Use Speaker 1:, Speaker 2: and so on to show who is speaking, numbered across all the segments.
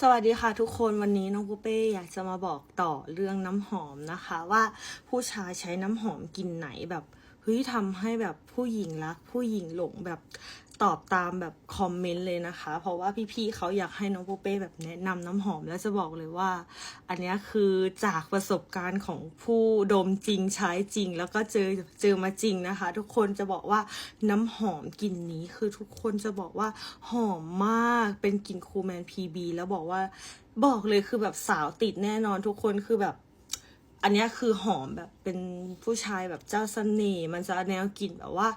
Speaker 1: สวัสดีค่ะทุกคนวันนี้น้องปูเป้อยากจะมาบอกต่อเรื่องน้ำหอมนะคะ ว่าผู้ชายใช้น้ำหอมกลิ่นไหนแบบเฮ้ยทำให้แบบผู้หญิงรัก ผู้หญิงหลงแบบ ตอบตามแบบคอมเมนต์เลยนะคะ เพราะว่าพี่ๆเขาอยากให้น้องปูเป้แบบแนะนำน้ำหอมแล้วจะบอกเลยว่า อันนี้คือจากประสบการณ์ของผู้ดมจริงใช้จริง แล้วก็เจอเจอมาจริงนะคะ ทุกคนจะบอกว่าน้ำหอมกลิ่นนี้คือทุกคนจะบอกว่าหอมมากเป็นกลิ่นคูแมนพีบีแล้วบอกว่าบอกเลยคือแบบสาวติดแน่นอนทุกคนคือแบบ อันนี้คือหอมแบบเป็นผู้ชายแบบเจ้าเสน่ห์มันจะแนวกลิ่นแบบว่า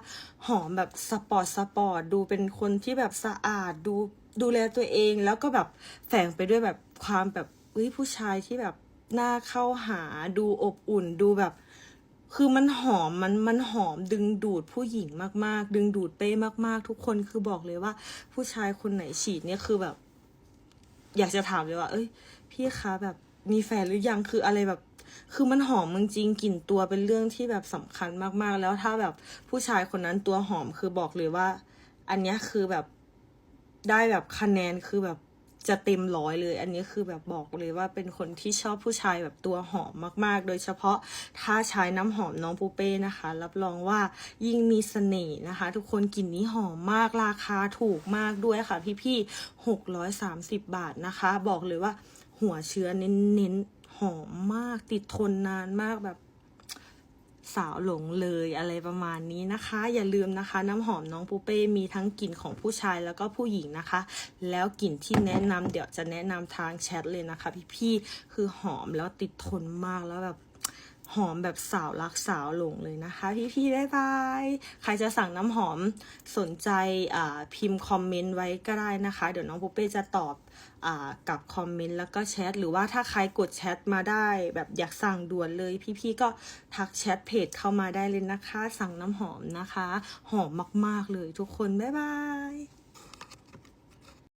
Speaker 1: หอมแบบสปอร์ตสปอร์ตดูเป็นคนที่แบบสะอาดดูดูแลตัวเอง แล้วก็แบบแฝงไปด้วยแบบความแบบเฮ้ยผู้ชายที่แบบน่าเข้าหาดูอบอุ่นดูแบบ คือมันหอมมันมันหอมดึงดูดผู้หญิงมาก ๆ ดึงดูดเป้มากๆ ทุกคนคือบอกเลยว่า ผู้ชายคนไหนฉีดเนี่ยคือแบบ อยากจะถามเลยว่า เอ้ย พี่คะแบบมีแฟนหรือยังคืออะไรแบบ คือมันหอมจริงๆกลิ่นตัวเป็นเรื่องที่แบบสำคัญมากๆ แล้วถ้าแบบผู้ชายคนนั้นตัวหอมคือบอกเลยว่า อันนี้คือแบบได้แบบคะแนนคือแบบจะเต็มร้อยเลย อันนี้คือแบบบอกเลยว่าเป็นคนที่ชอบผู้ชายแบบตัวหอมมากๆ โดยเฉพาะถ้าใช้น้ำหอมน้องปูเป้นะคะ รับรองว่ายิ่งมีเสน่ห์นะคะ ทุกคนกลิ่นนี้หอมมากราคาถูกมากด้วยค่ะพี่ๆหกร้อยสามสิบบาทนะคะ บอกเลยว่าหัวเชื้อเน้นๆ หอมมากติดทนนานมากแบบสาวหลงเลยอะไรประมาณนี้นะคะ อย่าลืมนะคะ น้ำหอมน้องปูเป้มีทั้งกลิ่นของผู้ชายแล้วก็ผู้หญิงนะคะ แล้วกลิ่นที่แนะนำเดี๋ยวจะแนะนำทางแชทเลยนะคะ พี่ๆคือหอมแล้วติดทนมากแล้วแบบ หอมแบบสาวรักสาวหลงเลยนะคะ พี่ๆได้บายใครจะสั่งน้ำหอมสนใจพิมพ์คอมเมนต์ไว้ก็ได้นะคะ เดี๋ยวน้องปูเป้จะตอบอกับคอมเมนต์แล้วก็แชทหรือว่าถ้าใครกดแชทมาได้ แบบอยากสั่งด่วนเลย พี่ๆก็ทักแชทเพจเข้ามาได้เลยนะคะ สั่งน้ำหอมนะคะ หอมมากๆเลยทุกคน บ๊ายบาย